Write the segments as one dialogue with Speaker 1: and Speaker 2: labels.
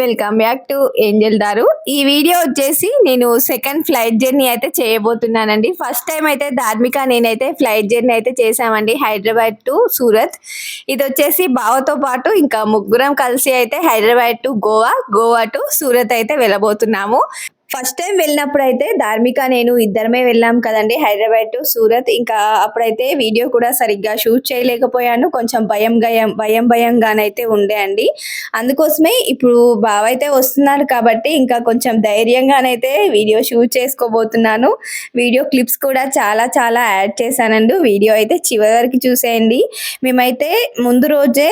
Speaker 1: Welcome back to Angel దారు ఈ video వచ్చేసి నేను సెకండ్ ఫ్లైట్ జర్నీ అయితే చేయబోతున్నానండి. ఫస్ట్ టైం అయితే ధార్మిక నేనైతే ఫ్లైట్ జర్నీ అయితే చేసామండి హైదరాబాద్ టు సూరత్ ఇది వచ్చేసి బావతో పాటు ఇంకా ముగ్గురం కలిసి అయితే హైదరాబాద్ టు గోవా గోవా టు సూరత్ అయితే వెళ్ళబోతున్నాము. ఫస్ట్ టైం వెళ్ళినప్పుడు అయితే ధార్మిక నేను ఇద్దరమే వెళ్ళాం కదండి హైదరాబాద్ టు సూరత్. ఇంకా అప్పుడైతే వీడియో కూడా సరిగ్గా షూట్ చేయలేకపోయాను. కొంచెం భయం గయం భయం భయంగానైతే ఉండే అండి. అందుకోసమే ఇప్పుడు బావ అయితే వస్తున్నారు కాబట్టి ఇంకా కొంచెం ధైర్యంగానైతే వీడియో షూట్ చేసుకోబోతున్నాను. వీడియో క్లిప్స్ కూడా చాలా చాలా యాడ్ చేశానండి. వీడియో అయితే చివరి వరకు చూసేయండి. మేమైతే ముందు రోజే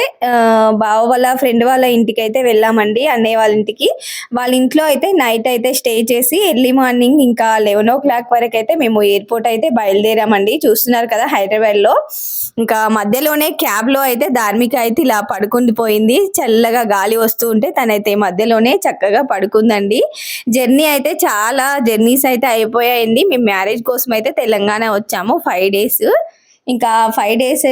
Speaker 1: బావ వాళ్ళ ఫ్రెండ్ వాళ్ళ ఇంటికి అయితే వెళ్ళామండి అన్నయ్య వాళ్ళ ఇంటికి. వాళ్ళ ఇంట్లో అయితే నైట్ అయితే స్టే చేసి ఎర్లీ మార్నింగ్ ఇంకా లెవెన్ ఓ క్లాక్ వరకు అయితే మేము ఎయిర్పోర్ట్ అయితే బయలుదేరామండి. చూస్తున్నారు కదా హైదరాబాద్లో ఇంకా మధ్యలోనే క్యాబ్లో అయితే ధార్మిక అయితే ఇలా పడుకుండిపోయింది చల్లగా గాలి వస్తూ ఉంటే తనైతే మధ్యలోనే చక్కగా పడుకుందండి. జర్నీ అయితే చాలా జర్నీస్ అయితే అయిపోయాయండి. మేము మ్యారేజ్ కోసం అయితే తెలంగాణ వచ్చాము ఫైవ్ డేస్. ఇంకా ఫైవ్ డేస్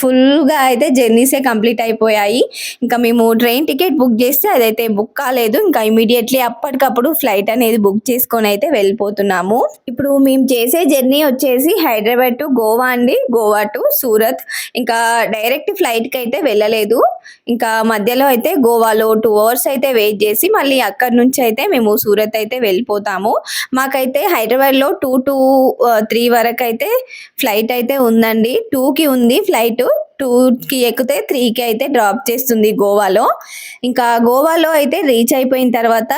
Speaker 1: ఫుల్గా అయితే జర్నీసే కంప్లీట్ అయిపోయాయి. ఇంకా మేము ట్రైన్ టికెట్ బుక్ చేస్తే అదైతే బుక్ కాలేదు. ఇంకా ఇమీడియట్లీ అప్పటికప్పుడు ఫ్లైట్ అనేది బుక్ చేసుకొని అయితే వెళ్ళిపోతున్నాము. ఇప్పుడు మేము చేసే జర్నీ వచ్చేసి హైదరాబాద్ టు గోవా అండి. గోవా టు సూరత్. ఇంకా డైరెక్ట్ ఫ్లైట్కి అయితే వెళ్ళలేదు. ఇంకా మధ్యలో అయితే గోవాలో టూ అవర్స్ అయితే వెయిట్ చేసి మళ్ళీ అక్కడి నుంచి అయితే మేము సూరత్ అయితే వెళ్ళిపోతాము. మాకైతే హైదరాబాద్లో టూ టు త్రీ వరకు అయితే ఫ్లైట్ అయితే ఉందండి. టూకి ఉంది ఫ్లైట్. టూకి ఎక్కితే త్రీకి అయితే డ్రాప్ చేస్తుంది గోవాలో. ఇంకా గోవాలో అయితే రీచ్ అయిపోయిన తర్వాత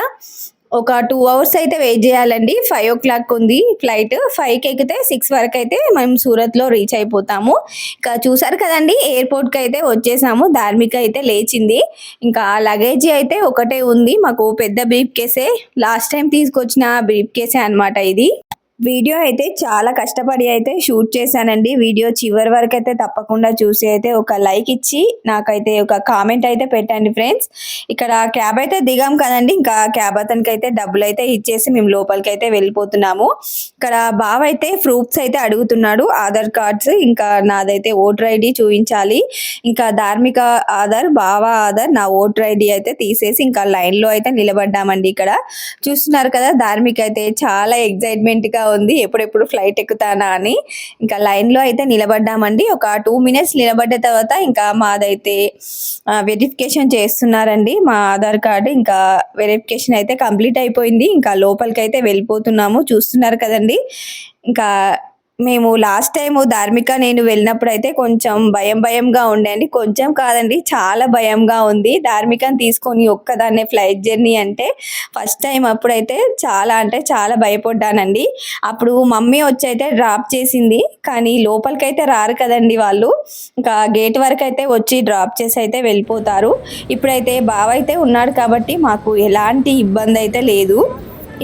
Speaker 1: ఒక టూ అవర్స్ అయితే వెయిట్ చేయాలండి. ఫైవ్ ఓ క్లాక్ ఉంది ఫ్లైట్. ఫైవ్కి ఎక్కితే సిక్స్ వరకు అయితే మేము సూరత్లో రీచ్ అయిపోతాము. ఇంకా చూసారు కదండి ఎయిర్పోర్ట్కి అయితే వచ్చేసాము. ధార్మిక అయితే లేచింది. ఇంకా లగేజ్ అయితే ఒకటే ఉంది. మాకు పెద్ద బ్రీఫ్ కేసే లాస్ట్ టైం తీసుకొచ్చిన బ్రీఫ్ కేసే అన్నమాట ఇది. వీడియో అయితే చాలా కష్టపడి అయితే షూట్ చేశానండి. వీడియో చివరి వరకు అయితే తప్పకుండా చూసి అయితే ఒక లైక్ ఇచ్చి నాకైతే ఒక కామెంట్ అయితే పెట్టండి ఫ్రెండ్స్. ఇక్కడ క్యాబ్ అయితే దిగాం కదండి. ఇంకా క్యాబ్ అతనికి అయితే డబ్బులు అయితే ఇచ్చేసి మేము లోపలికి అయితే వెళ్ళిపోతున్నాము. ఇక్కడ బావ అయితే ప్రూఫ్స్ అయితే అడుగుతున్నాడు. ఆధార్ కార్డ్స్ ఇంకా నాదైతే ఓటర్ ఐడి చూపించాలి. ఇంకా ధార్మిక ఆధార్ బావ ఆధార్ నా ఓటర్ ఐడి అయితే తీసేసి ఇంకా లైన్లో అయితే నిలబడ్డామండి ఇక్కడ. చూస్తున్నారు కదా ధార్మిక అయితే చాలా ఎగ్జైట్మెంట్గా ఉంది. ఎప్పుడెప్పుడు ఫ్లైట్ ఎక్కుతానా అని. ఇంకా లైన్లో అయితే నిలబడ్డామండి. ఒక టూ మినిట్స్ నిలబడ్డ తర్వాత ఇంకా మాదైతే వెరిఫికేషన్ చేస్తున్నారండి. మా ఆధార్ కార్డు ఇంకా వెరిఫికేషన్ అయితే కంప్లీట్ అయిపోయింది. ఇంకా లోపలికి అయితే వెళ్ళిపోతున్నాము. చూస్తున్నారు కదండి. ఇంకా మేము లాస్ట్ టైం ధార్మిక నేను వెళ్ళినప్పుడు అయితే కొంచెం భయం భయంగా ఉండండి కొంచెం కాదండి చాలా భయంగా ఉంది. ధార్మికని తీసుకొని ఒక్కదాన్నే ఫ్లైట్ జర్నీ అంటే ఫస్ట్ టైం అప్పుడైతే చాలా అంటే చాలా భయపడ్డానండి. అప్పుడు మమ్మీ వచ్చి అయితే డ్రాప్ చేసింది. కానీ లోపలికైతే రారు కదండి వాళ్ళు. ఇంకా గేట్ వరకు అయితే వచ్చి డ్రాప్ చేసి అయితే వెళ్ళిపోతారు. ఇప్పుడైతే బావ అయితే ఉన్నాడు కాబట్టి మాకు ఎలాంటి ఇబ్బంది అయితే లేదు.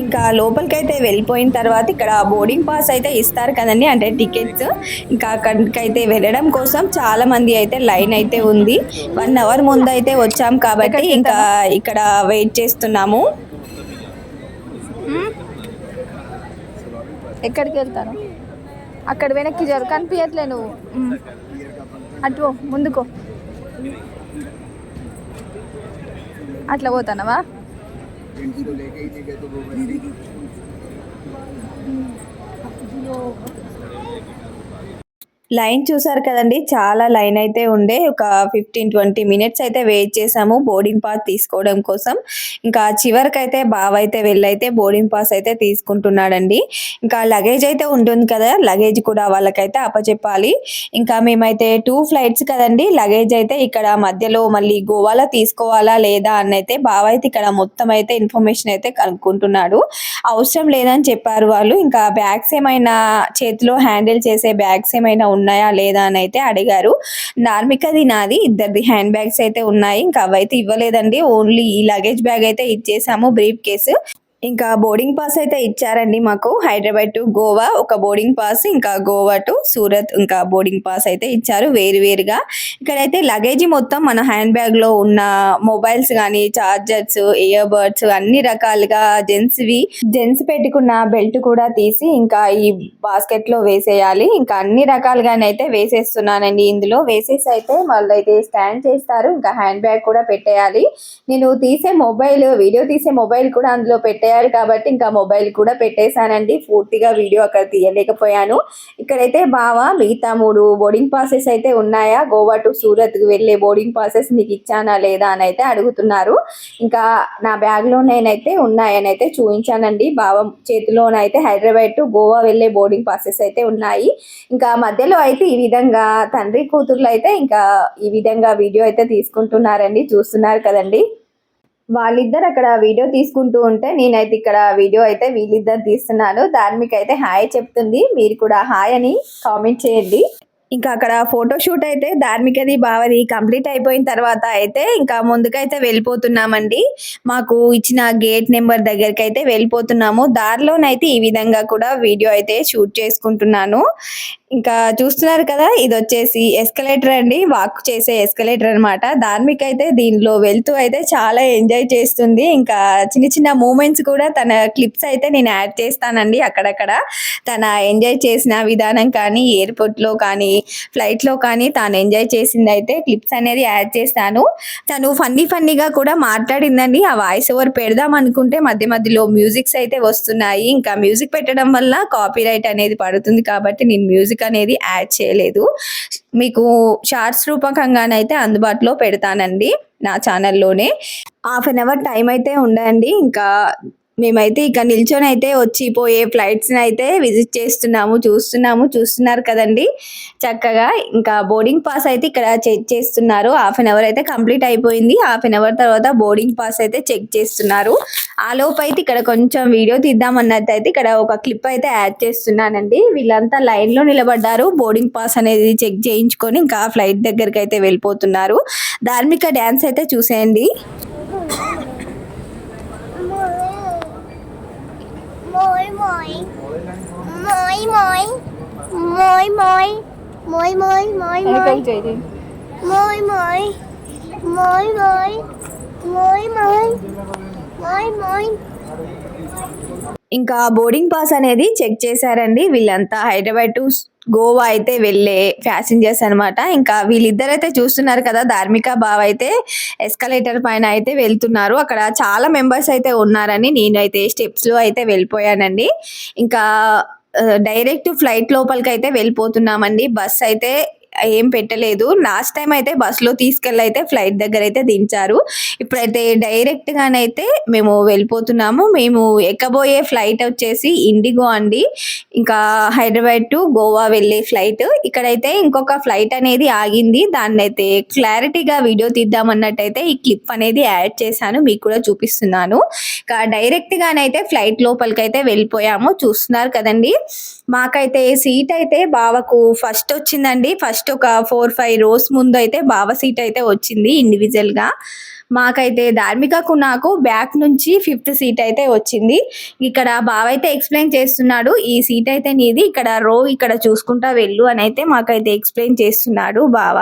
Speaker 1: ఇంకా లోపలికైతే వెళ్ళిపోయిన తర్వాత ఇక్కడ బోర్డింగ్ పాస్ అయితే ఇస్తారు కదండి అంటే టికెట్స్ ఇంకా అక్కడికైతే వెళ్ళడం కోసం చాలా మంది అయితే లైన్ అయితే ఉంది. వన్ అవర్ ముందు అయితే వచ్చాం కాబట్టి ఇంకా ఇక్కడ వెయిట్ చేస్తున్నాము.
Speaker 2: ఎక్కడికి వెళ్తాను అక్కడ వెనక్కి జరు కనిపించట్లే నువ్వు. అటు ముందుకో అట్లా పోతానవా?
Speaker 1: इनको तो लेके ही नहीं गए तो वो दीदी लोग లైన్ చూసారు కదండి చాలా లైన్ అయితే ఉండే. ఒక ఫిఫ్టీన్ ట్వంటీ మినిట్స్ అయితే వెయిట్ చేసాము బోర్డింగ్ పాస్ తీసుకోవడం కోసం. ఇంకా చివరికి అయితే బావ అయితే వెళ్ళైతే బోర్డింగ్ పాస్ అయితే తీసుకుంటున్నాడండి. ఇంకా లగేజ్ అయితే ఉంటుంది కదా లగేజ్ కూడా వాళ్ళకైతే అప్పచెప్పాలి. ఇంకా మేమైతే టూ ఫ్లైట్స్ కదండి లగేజ్ అయితే ఇక్కడ మధ్యలో మళ్ళీ గోవాలో తీసుకోవాలా లేదా అని అయితే బావ అయితే ఇక్కడ మొత్తం అయితే ఇన్ఫర్మేషన్ అయితే కనుక్కుంటున్నాడు. అవసరం లేదని చెప్పారు వాళ్ళు. ఇంకా బ్యాగ్స్ ఏమైనా చేతిలో హ్యాండిల్ చేసే బ్యాగ్స్ ఏమైనా ఉన్నాయా లేదా అని అయితే అడిగారు. నార్మికది నాది ఇద్దరిది హ్యాండ్ బ్యాగ్స్ అయితే ఉన్నాయి. ఇంకా అవైతే ఇవ్వలేదండి. ఓన్లీ ఈ లగేజ్ బ్యాగ్ అయితే ఇచ్చేసాము. Briefcase. ఇంకా బోర్డింగ్ పాస్ అయితే ఇచ్చారండి మాకు. హైదరాబాద్ టు గోవా ఒక బోర్డింగ్ పాస్ ఇంకా గోవా టు సూరత్ ఇంకా బోర్డింగ్ పాస్ అయితే ఇచ్చారు వేరు వేరుగా. ఇక్కడైతే లగేజ్ మొత్తం మన హ్యాండ్ బ్యాగ్లో ఉన్న మొబైల్స్ కానీ చార్జర్స్ ఇయర్ బర్డ్స్ అన్ని రకాలుగా జెంట్స్ వి జెంట్స్ పెట్టుకున్న బెల్ట్ కూడా తీసి ఇంకా ఈ బాస్కెట్లో వేసేయాలి. ఇంకా అన్ని రకాలుగానైతే వేసేస్తున్నానండి ఇందులో. వేసేసి అయితే వాళ్ళైతే స్కాన్ చేస్తారు. ఇంకా హ్యాండ్ బ్యాగ్ కూడా పెట్టేయాలి. నేను తీసే మొబైల్ వీడియో తీసే మొబైల్ కూడా అందులో పెట్టేయాలి. కాబట్టి ఇంకా మొబైల్ కూడా పెట్టేశానండి. పూర్తిగా వీడియో అక్కడ తీయలేకపోయాను. ఇక్కడైతే బావా మిగతా మూడు బోర్డింగ్ పాసెస్ అయితే ఉన్నాయా? గోవా టు సూరత్ వెళ్ళే బోర్డింగ్ పాసెస్ నీకు ఇచ్చానా లేదా అని అయితే అడుగుతున్నారు. ఇంకా నా బ్యాగ్లో నేనైతే ఉన్నాయని అయితే చూపించానండి. బావ చేతిలోనైతే హైదరాబాద్ టు గోవా వెళ్ళే బోర్డింగ్ పాసెస్ అయితే ఉన్నాయి. ఇంకా మధ్యలో అయితే ఈ విధంగా తండ్రి కూతుర్లు అయితే ఇంకా ఈ విధంగా వీడియో అయితే తీసుకుంటున్నారండి. చూస్తున్నారు కదండి. వాళ్ళిద్దరు అక్కడ వీడియో తీసుకుంటూ ఉంటే నేనైతే ఇక్కడ వీడియో అయితే వీళ్ళిద్దరు తీస్తున్నాను. ధార్మిక్ అయితే హాయ్ చెప్తుంది. మీరు కూడా హాయ్ అని కామెంట్ చేయండి. ఇంకా అక్కడ ఫోటోషూట్ అయితే ధార్మికది బావది కంప్లీట్ అయిపోయిన తర్వాత అయితే ఇంకా ముందుకైతే వెళ్ళిపోతున్నామండి. మాకు ఇచ్చిన గేట్ నెంబర్ దగ్గరికి అయితే వెళ్ళిపోతున్నాము. దారిలోనైతే ఈ విధంగా కూడా వీడియో అయితే షూట్ చేసుకుంటున్నాను. ఇంకా చూస్తున్నారు కదా ఇది వచ్చేసి ఎస్కలేటర్ అండి. వాక్ చేసే ఎస్కలేటర్ అన్నమాట. ధార్మిక్ అయితే దీనిలో వెళ్తూ అయితే చాలా ఎంజాయ్ చేస్తుంది. ఇంకా చిన్న చిన్న మూమెంట్స్ కూడా తన క్లిప్స్ అయితే నేను యాడ్ చేస్తానండి అక్కడక్కడ. తన ఎంజాయ్ చేసిన విధానం కానీ ఎయిర్పోర్ట్లో కానీ ఫ్లైట్లో కానీ తాను ఎంజాయ్ చేసింది అయితే క్లిప్స్ అనేది యాడ్ చేస్తాను. తను ఫన్నీ ఫన్నీగా కూడా మాట్లాడిందండి. ఆ వాయిస్ ఓవర్ పెడదాం అనుకుంటే మధ్య మధ్యలో మ్యూజిక్స్ అయితే వస్తున్నాయి. ఇంకా మ్యూజిక్ పెట్టడం వల్ల కాపీ రైట్ అనేది పడుతుంది కాబట్టి నేను మ్యూజిక్ అనేది యాడ్ చేయలేదు. మీకు షార్ట్స్ రూపకంగానైతే అందుబాటులో పెడతానండి నా ఛానల్లోనే. హాఫ్ అన్ అవర్ టైం అయితే ఉండండి. ఇంకా మేమైతే ఇక నిల్చొని అయితే వచ్చి పోయే ఫ్లైట్స్ని అయితే విజిట్ చేస్తున్నాము చూస్తున్నాము చూస్తున్నారు కదండి. చక్కగా ఇంకా బోర్డింగ్ పాస్ అయితే ఇక్కడ చెక్ చేస్తున్నారు. హాఫ్ అన్ అవర్ అయితే కంప్లీట్ అయిపోయింది. హాఫ్ అన్ అవర్ తర్వాత బోర్డింగ్ పాస్ అయితే చెక్ చేస్తున్నారు. ఆ లోపు అయితే ఇక్కడ కొంచెం వీడియో తీద్దామన్నట్టు అయితే ఇక్కడ ఒక క్లిప్ అయితే యాడ్ చేస్తున్నానండి. వీళ్ళంతా లైన్లో నిలబడ్డారు. బోర్డింగ్ పాస్ అనేది చెక్ చేయించుకొని ఇంకా ఫ్లైట్ దగ్గరికి అయితే వెళ్ళిపోతున్నారు. ధార్మిక డ్యాన్స్ అయితే చూసేయండి.
Speaker 3: Môi môi Môi môi Môi môi Môi môi Môi môi Môi môi Môi môi Môi môi
Speaker 1: ఇంకా బోర్డింగ్ పాస్ అనేది చెక్ చేశారండి వీళ్ళంతా హైదరాబాద్ టు గోవా అయితే వెళ్ళే ప్యాసింజర్స్ అన్నమాట. ఇంకా వీళ్ళిద్దరైతే చూస్తున్నారు కదా ధార్మిక బావ అయితే ఎస్కలేటర్ పైన అయితే వెళ్తున్నారు. అక్కడ చాలా మెంబర్స్ అయితే ఉన్నారని నేనైతే స్టెప్స్లో అయితే వెళ్ళిపోయానండి. ఇంకా డైరెక్ట్ ఫ్లైట్ లోపలికి అయితే వెళ్ళిపోతున్నామండి. బస్ అయితే ఏం పెట్టలేదు. లాస్ట్ టైం అయితే బస్సులో తీసుకెళ్ళి అయితే ఫ్లైట్ దగ్గర అయితే దించారు. ఇప్పుడైతే డైరెక్ట్గానైతే మేము వెళ్ళిపోతున్నాము. మేము ఎక్కబోయే ఫ్లైట్ వచ్చేసి ఇండిగో అండి. ఇంకా హైదరాబాద్ టు గోవా వెళ్ళే ఫ్లైట్ ఇక్కడైతే ఇంకొక ఫ్లైట్ అనేది ఆగింది. దాన్ని అయితే క్లారిటీగా వీడియో తీద్దామన్నట్టయితే ఈ క్లిప్ అనేది యాడ్ చేశాను. మీకు కూడా చూపిస్తున్నాను. ఇంకా డైరెక్ట్గానైతే ఫ్లైట్ లోపలికైతే వెళ్ళిపోయాము. చూస్తున్నారు కదండి. మాకైతే సీట్ అయితే బావకు ఫస్ట్ వచ్చిందండి. ఫస్ట్ ఒక ఫోర్ ఫైవ్ రోస్ ముందు అయితే బావ సీట్ అయితే వచ్చింది ఇండివిజువల్గా. మాకైతే ధార్మికకు నాకు బ్యాక్ నుంచి ఫిఫ్త్ సీట్ అయితే వచ్చింది. ఇక్కడ బావ అయితే ఎక్స్ప్లెయిన్ చేస్తున్నాడు ఈ సీట్ అయితే నీది ఇక్కడ రో ఇక్కడ చూసుకుంటా వెళ్ళు అని అయితే మాకైతే ఎక్స్ప్లెయిన్ చేస్తున్నాడు బావ.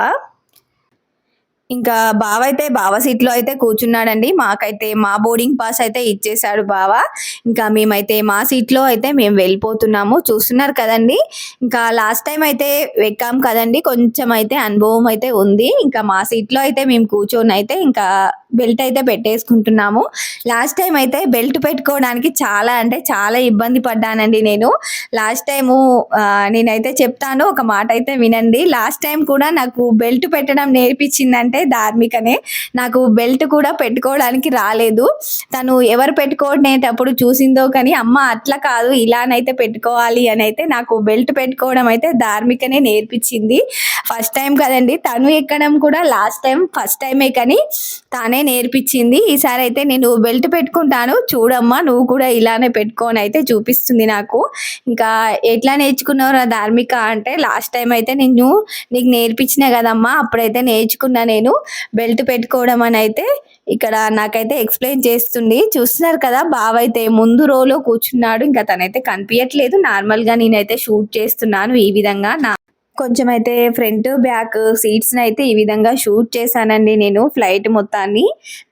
Speaker 1: ఇంకా బావ అయితే బావ సీట్లో అయితే కూర్చున్నాడండి. మాకైతే మా బోర్డింగ్ పాస్ అయితే ఇచ్చేసాడు బావ. ఇంకా మేమైతే మా సీట్లో అయితే మేము వెళ్ళిపోతున్నాము. చూస్తున్నారు కదండి. ఇంకా లాస్ట్ టైం అయితే ఎక్కాం కదండి. కొంచెం అయితే అనుభవం అయితే ఉంది. ఇంకా మా సీట్లో అయితే మేము కూర్చొని అయితే ఇంకా బెల్ట్ అయితే పెట్టేసుకుంటున్నాము. లాస్ట్ టైం అయితే బెల్ట్ పెట్టుకోవడానికి చాలా అంటే చాలా ఇబ్బంది పడ్డానండి నేను. లాస్ట్ టైము నేనైతే చెప్తాను ఒక మాట అయితే వినండి. లాస్ట్ టైం కూడా నాకు బెల్ట్ పెట్టడం నేర్పించిందంటే ధార్మికనే. నాకు బెల్ట్ కూడా పెట్టుకోవడానికి రాలేదు. తను ఎవరు పెట్టుకునేటప్పుడు చూసిందో కానీ అమ్మ అట్లా కాదు ఇలానైతే పెట్టుకోవాలి అని అయితే నాకు బెల్ట్ పెట్టుకోవడం అయితే ధార్మికనే నేర్పించింది. ఫస్ట్ టైం కదండి తను ఎక్కడం కూడా లాస్ట్ టైం ఫస్ట్ టైమే కానీ తానే నేర్పించింది. ఈసారి అయితే నేను బెల్ట్ పెట్టుకుంటాను. చూడమ్మా నువ్వు కూడా ఇలానే పెట్టుకొని అయితే చూపిస్తుంది నాకు. ఇంకా ఎట్లా నేర్చుకున్నావు నా ధార్మిక అంటే లాస్ట్ టైం అయితే నేను నీకు నేర్పించిన కదమ్మా అప్పుడైతే నేర్చుకున్నా నేను. బెల్ట్ పెట్టుకోవడం అని అయితే ఇక్కడ నాకైతే ఎక్స్ప్లెయిన్ చేస్తుంది. చూస్తున్నారు కదా బావ అయితే ముందు రోలో కూర్చున్నాడు. ఇంకా తనైతే కనిపించట్లేదు నార్మల్గా నేనైతే షూట్ చేస్తున్నాను ఈ విధంగా. నా కొంచెం అయితే ఫ్రంట్ బ్యాక్ సీట్స్ అయితే ఈ విధంగా షూట్ చేశానండి నేను ఫ్లైట్ మొత్తాన్ని.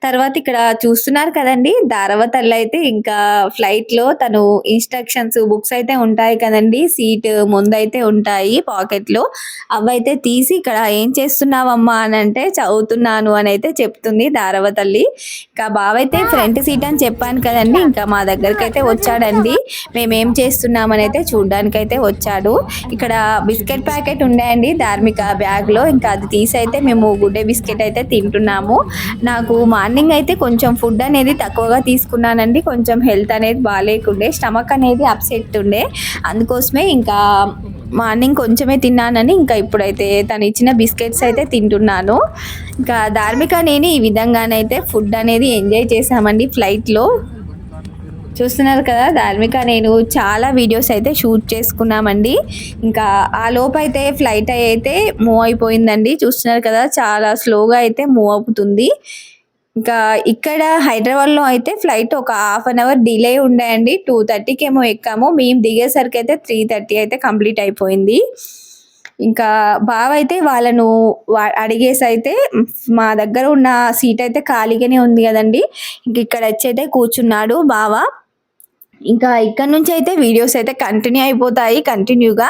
Speaker 1: తర్వాత ఇక్కడ చూస్తున్నారు కదండి దారవతల్లి అయితే ఇంకా ఫ్లైట్లో తను ఇన్స్ట్రక్షన్స్ బుక్స్ అయితే ఉంటాయి కదండి సీట్ ముందైతే ఉంటాయి పాకెట్లో అవైతే తీసి ఇక్కడ ఏం చేస్తున్నావమ్మా అని అంటే చదువుతున్నాను అని అయితే చెప్తుంది దారవతల్లి ఇంకా బావైతే ఫ్రంట్ సీట్ అని చెప్పాను కదండి ఇంకా మా దగ్గరికి అయితే వచ్చాడండి. మేమేం చేస్తున్నామని అయితే చూడడానికి అయితే వచ్చాడు. ఇక్కడ బిస్కెట్ ప్యాకెట్ ఉన్నాయండి ధార్మిక బ్యాగ్లో. ఇంకా అది తీసి అయితే మేము గుడ్డే బిస్కెట్ అయితే తింటున్నాము. నాకు మార్నింగ్ అయితే కొంచెం ఫుడ్ అనేది తక్కువగా తీసుకున్నానండి. కొంచెం హెల్త్ అనేది బాగాలేకుండే స్టమక్ అనేది అప్సెట్ ఉండే. అందుకోసమే ఇంకా మార్నింగ్ కొంచెమే తిన్నానని ఇంకా ఇప్పుడైతే తను ఇచ్చిన బిస్కెట్స్ అయితే తింటున్నాను. ఇంకా ధార్మిక నేను ఈ విధంగానైతే ఫుడ్ అనేది ఎంజాయ్ చేసామండి ఫ్లైట్లో. చూస్తున్నారు కదా ధార్మిక నేను చాలా వీడియోస్ అయితే షూట్ చేసుకున్నామండి. ఇంకా ఆ లోపు అయితే ఫ్లైట్ అయితే మూవ్ అయిపోయిందండి. చూస్తున్నారు కదా చాలా స్లోగా అయితే మూవ్ అవుతుంది. ఇంకా ఇక్కడ హైదరాబాద్లో అయితే ఫ్లైట్ ఒక హాఫ్ అన్ అవర్ డిలే ఉండే అండి టూ థర్టీకి ఏమో ఎక్కాము. మేము దిగేసరికి అయితే త్రీ థర్టీ అయితే కంప్లీట్ అయిపోయింది. ఇంకా బావ అయితే వాళ్ళను అడిగేసి అయితే మా దగ్గర ఉన్న సీట్ అయితే ఖాళీగానే ఉంది కదండి. ఇంక ఇక్కడ వచ్చి అయితే కూర్చున్నాడు బావ. ఇంకా ఇక్కడ నుంచి అయితే వీడియోస్ అయితే కంటిన్యూ అయిపోతాయి కంటిన్యూగా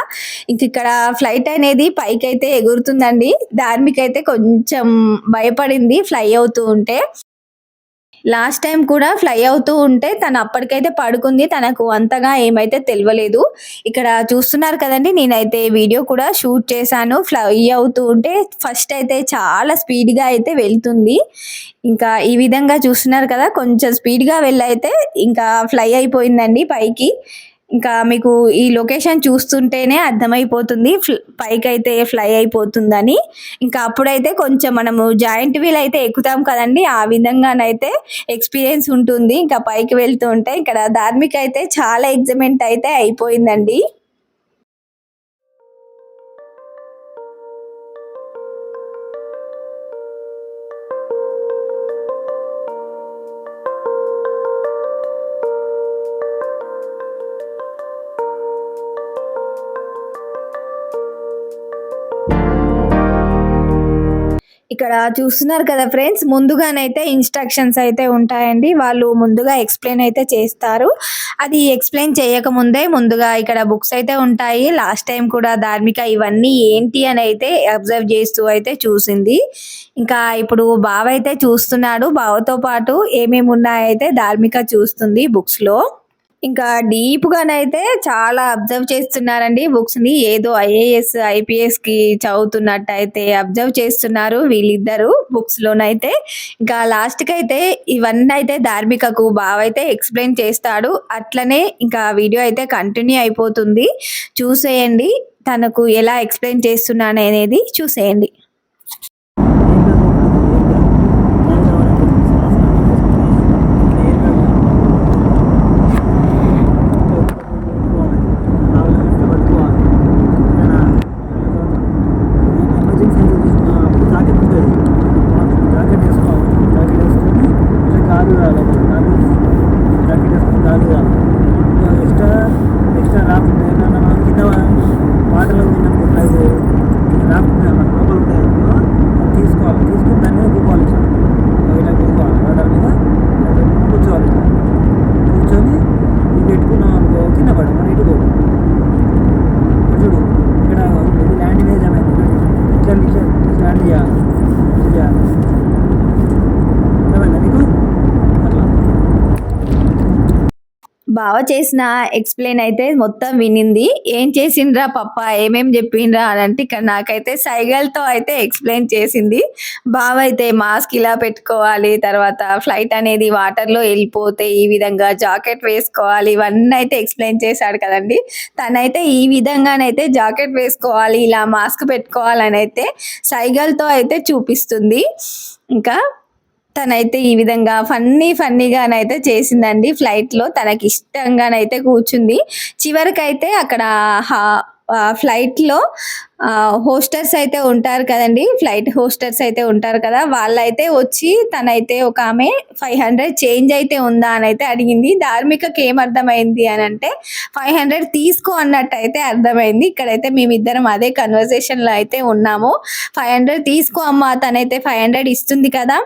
Speaker 1: ఇంక ఇక్కడ ఫ్లైట్ అనేది పైకి అయితే ఎగురుతుందండి. ధార్మిక అయితే కొంచెం భయపడింది ఫ్లై అవుతూ ఉంటే. లాస్ట్ టైం కూడా ఫ్లై అవుతూ ఉంటే తను అప్పటికైతే పడుకుంది. తనకు అంతగా ఏమైతే తెలియలేదు. ఇక్కడ చూస్తున్నారు కదండి నేనైతే వీడియో కూడా షూట్ చేశాను. ఫ్లై అవుతూ ఉంటే ఫస్ట్ అయితే చాలా స్పీడ్గా అయితే వెళ్తుంది. ఇంకా ఈ విధంగా చూస్తున్నారు కదా కొంచెం స్పీడ్గా వెళ్ళైతే ఇంకా ఫ్లై అయిపోయిందండి పైకి. ఇంకా మీకు ఈ లొకేషన్ చూస్తుంటేనే అర్థమైపోతుంది. పైకైతే పైకి అయితే ఫ్లై అయిపోతుందని. ఇంకా అప్పుడైతే కొంచెం మనము జాయింట్ వీల్ అయితే ఎక్కుతాం కదండి. ఆ విధంగానైతే ఎక్స్పీరియన్స్ ఉంటుంది. ఇంకా పైకి వెళ్తూ ఉంటే ఇక్కడ ధార్మిక అయితే చాలా ఎగ్జైట్మెంట్ అయితే అయిపోయిందండి. ఇక్కడ చూస్తున్నారు కదా ఫ్రెండ్స్ ముందుగానైతే ఇన్స్ట్రక్షన్స్ అయితే ఉంటాయండి. వాళ్ళు ముందుగా ఎక్స్ప్లెయిన్ అయితే చేస్తారు. అది ఎక్స్ప్లెయిన్ చేయక ముందే ముందుగా ఇక్కడ బుక్స్ అయితే ఉంటాయి. లాస్ట్ టైం కూడా ధార్మిక ఇవన్నీ ఏంటి అని అయితే అబ్జర్వ్ చేస్తూ అయితే చూసింది. ఇంకా ఇప్పుడు బావ అయితే చూస్తున్నాడు. బావతో పాటు ఏమేమి ఉన్నాయైతే ధార్మిక చూస్తుంది బుక్స్లో. ఇంకా డీప్ గానైతే చాలా అబ్జర్వ్ చేస్తున్నారండి. బుక్స్ని ఏదో ఐఏఎస్ ఐపీఎస్కి చదువుతున్నట్టు అయితే అబ్జర్వ్ చేస్తున్నారు వీళ్ళిద్దరు బుక్స్ లోనైతే. ఇంకా లాస్ట్కి అయితే ఇవన్నీ అయితే ధార్మికకు బావైతే ఎక్స్ప్లెయిన్ చేస్తాడు. అట్లనే ఇంకా వీడియో అయితే కంటిన్యూ అయిపోతుంది. చూసేయండి తనకు ఎలా ఎక్స్ప్లెయిన్ చేస్తున్నాను అనేది చూసేయండి
Speaker 4: ఎక్స్ట్రా ఎక్స్ట్రా రాకుండా ఏమన్నా మనం కింద వాటర్లో పోయినప్పుడు అది రాకుండా మన లోపల ఉంటాయి అందులో అది తీసుకోవాలి తీసుకుని దాని మీద కూకోవాలి ఇట్లా ఇలా కూకోవాలి వాటర్ మీద అట్లా పెట్టుకొని కూర్చోవాలి ఇట్లా కూర్చొని ఇది పెట్టుకున్నాం అనుకో కింద పడ మన ఇటు పోదు ఇక్కడ చూడు ఇక్కడ ఇది ల్యాండ్ మీద ఏమైంది ఇట్లా ఇట్లా ల్యాండ్ చేయాలి ఇట్లా చేయాలి ఏమైందా నీకు అట్లా
Speaker 1: బావ చేసిన ఎక్స్ప్లెయిన్ అయితే మొత్తం వినింది. ఏం చేసిండ్రా పప్ప? ఏమేం చెప్పిండ్రా అని అంటే ఇక్కడ నాకైతే సైగల్తో అయితే ఎక్స్ప్లెయిన్ చేసింది. బావ అయితే మాస్క్ ఇలా పెట్టుకోవాలి తర్వాత ఫ్లైట్ అనేది వాటర్లో వెళ్ళిపోతే ఈ విధంగా జాకెట్ వేసుకోవాలి ఇవన్నీ అయితే ఎక్స్ప్లెయిన్ చేశాడు కదండి. తనైతే ఈ విధంగానైతే జాకెట్ వేసుకోవాలి ఇలా మాస్క్ పెట్టుకోవాలని అయితే సైగల్తో అయితే చూపిస్తుంది. ఇంకా తనైతే ఈ విధంగా ఫన్నీ ఫన్నీగానైతే చేసిందండి. ఫ్లైట్లో తనకి ఇష్టంగానైతే కూర్చుంది. చివరికైతే అక్కడ హా ఫ్లైట్లో హోస్టర్స్ అయితే ఉంటారు కదండి. ఫ్లైట్ హోస్టర్స్ అయితే ఉంటారు కదా. వాళ్ళైతే వచ్చి తనైతే ఒక ఆమె ఫైవ్ హండ్రెడ్ చేంజ్ అయితే ఉందా అని అయితే అడిగింది. ధార్మికకి ఏం అర్థమైంది అని అంటే ఫైవ్ హండ్రెడ్ తీసుకో అన్నట్టు అయితే అర్థమైంది. ఇక్కడైతే మేమిద్దరం అదే కన్వర్సేషన్లో అయితే ఉన్నాము. ఫైవ్ హండ్రెడ్ తీసుకో అమ్మా తనైతే ఫైవ్ హండ్రెడ్ ఇస్తుంది కదా.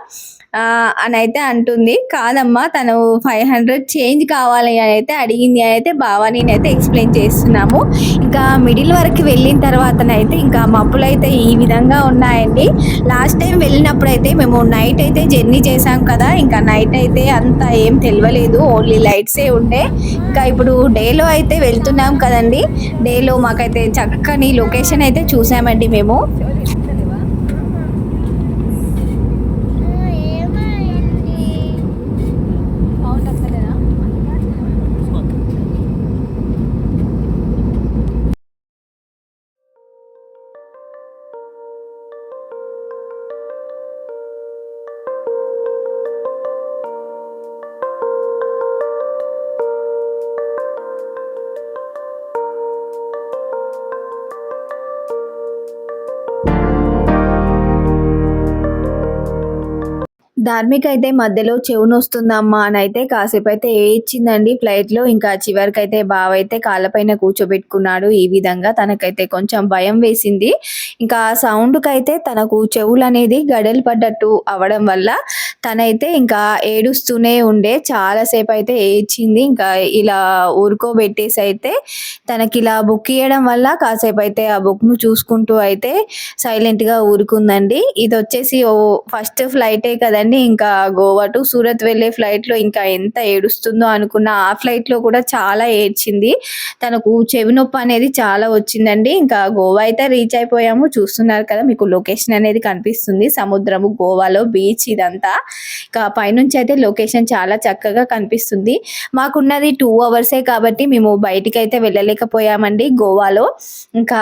Speaker 1: అని అయితే అంటుంది కాదమ్మా తను ఫైవ్ హండ్రెడ్ చేంజ్ కావాలి అని అయితే అడిగింది అని అయితే బావా నేనైతే ఎక్స్ప్లెయిన్ చేస్తున్నాము. ఇంకా మిడిల్ వరకు వెళ్ళిన తర్వాతనైతే ఇంకా మబ్బులు అయితే ఈ విధంగా ఉన్నాయండి. లాస్ట్ టైం వెళ్ళినప్పుడు అయితే మేము నైట్ అయితే జర్నీ చేసాం కదా ఇంకా నైట్ అయితే అంత ఏం తెలియలేదు ఓన్లీ లైట్సే ఉండే. ఇంకా ఇప్పుడు డేలో అయితే వెళ్తున్నాం కదండి డేలో మాకైతే చక్కని లొకేషన్ అయితే చూసామండి మేము. ధార్మిక్ అయితే మధ్యలో చెవునొస్తుందమ్మా అని అయితే కాసేపు అయితే ఏడ్చిందండి ఫ్లైట్లో ఇంకా చివరికి అయితే బావ అయితే కాళ్ళపైన కూర్చోబెట్టుకున్నాడు. ఈ విధంగా తనకైతే కొంచెం భయం వేసింది. ఇంకా ఆ సౌండ్ అయితే తనకు చెవులు అనేది గడలు పడ్డట్టు అవడం వల్ల తనైతే ఇంకా ఏడుస్తూనే ఉండే. చాలాసేపు అయితే ఏడ్చింది. ఇంకా ఇలా ఊరుకోబెట్టేసి అయితే తనకి ఇలా బుక్ ఇవ్వడం వల్ల కాసేపు అయితే ఆ బుక్ను చూసుకుంటూ అయితే సైలెంట్గా ఊరుకుందండి. ఇది వచ్చేసి ఓ ఫస్ట్ ఫ్లైటే కదండి. ఇంకా గోవా టు సూరత్ వెళ్ళే ఫ్లైట్లో ఇంకా ఎంత ఏడుస్తుందో అనుకున్న ఆ ఫ్లైట్లో కూడా చాలా ఏడ్చింది. తనకు చెవి నొప్పి అనేది చాలా వచ్చిందండి. ఇంకా గోవా అయితే రీచ్ అయిపోయాము. చూస్తున్నారు కదా మీకు లొకేషన్ అనేది కనిపిస్తుంది. సముద్రము గోవాలో బీచ్ ఇదంతా. ఇంకా పైనుంచి అయితే లొకేషన్ చాలా చక్కగా కనిపిస్తుంది. మాకున్నది టూ అవర్సే కాబట్టి మేము బయటికి అయితే వెళ్ళలేకపోయామండి గోవాలో. ఇంకా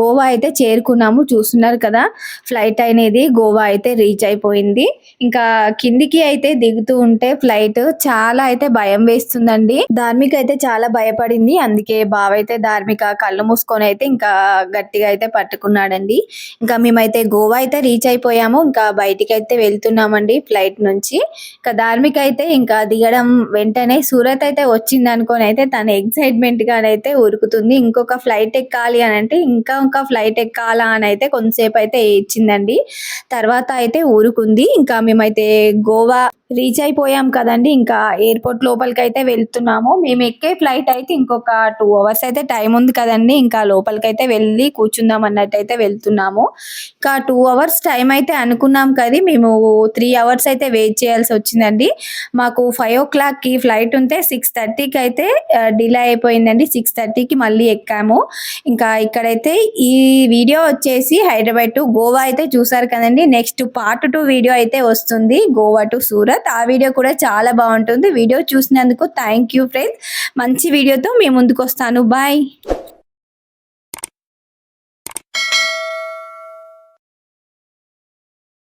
Speaker 1: గోవా అయితే చేరుకున్నాము. చూస్తున్నారు కదా ఫ్లైట్ అనేది గోవా అయితే రీచ్ అయిపోయింది. ఇంకా కిందికి అయితే దిగుతూ ఉంటే ఫ్లైట్ చాలా అయితే భయం వేస్తుందండి. ధార్మిక అయితే చాలా భయపడింది. అందుకే బావ అయితే ధార్మిక కళ్ళు మూసుకొని అయితే ఇంకా గట్టిగా అయితే పట్టుకున్నాడండి. ఇంకా మేమైతే గోవా అయితే రీచ్ అయిపోయాము. ఇంకా బయటికి అయితే వెళ్తున్నామండి ఫ్లైట్ నుంచి. ఇంకా ధార్మిక అయితే ఇంకా దిగడం వెంటనే సూరత్ అయితే వచ్చింది అనుకొని అయితే తన ఎక్సైట్మెంట్ గానైతే ఉరుకుతుంది. ఇంకొక ఫ్లైట్ ఎక్కాలి అని అంటే ఇంకా ఇంకా ఫ్లైట్ ఎక్కాలా అని అయితే కొంతసేపు అయితే ఇచ్చిందండి తర్వాత అయితే ఊరుకుంది. ఇంకా మేమైతే గోవా రీచ్ అయిపోయాం కదండి. ఇంకా ఎయిర్పోర్ట్ లోపలికి అయితే వెళ్తున్నాము. మేము ఎక్కే ఫ్లైట్ అయితే ఇంకొక టూ అవర్స్ అయితే టైం ఉంది కదండి. ఇంకా లోపలికి అయితే వెళ్ళి కూర్చుందాం అన్నట్టు అయితే వెళ్తున్నాము. ఇంకా టూ అవర్స్ టైం అయితే అనుకున్నాం కదా. మేము త్రీ అవర్స్ అయితే వెయిట్ చేయాల్సి వచ్చిందండి. మాకు ఫైవ్ ఓ క్లాక్కి ఫ్లైట్ ఉంటే సిక్స్ థర్టీకి అయితే డిలే అయిపోయిందండి. సిక్స్ థర్టీకి మళ్ళీ ఎక్కాము. ఇంకా ఇక్కడైతే ఈ వీడియో వచ్చేసి హైదరాబాద్ టు గోవా అయితే చూసారు కదండి. నెక్స్ట్ పార్ట్ టూ వీడియో అయితే వస్తుంది. గోవా టు సూరత్. ఆ వీడియో కూడా చాలా బాగుంటుంది. వీడియో చూసినందుకు థ్యాంక్ యూ ఫ్రెండ్స్. మంచి వీడియోతో మేము ముందుకు వస్తాను బాయ్.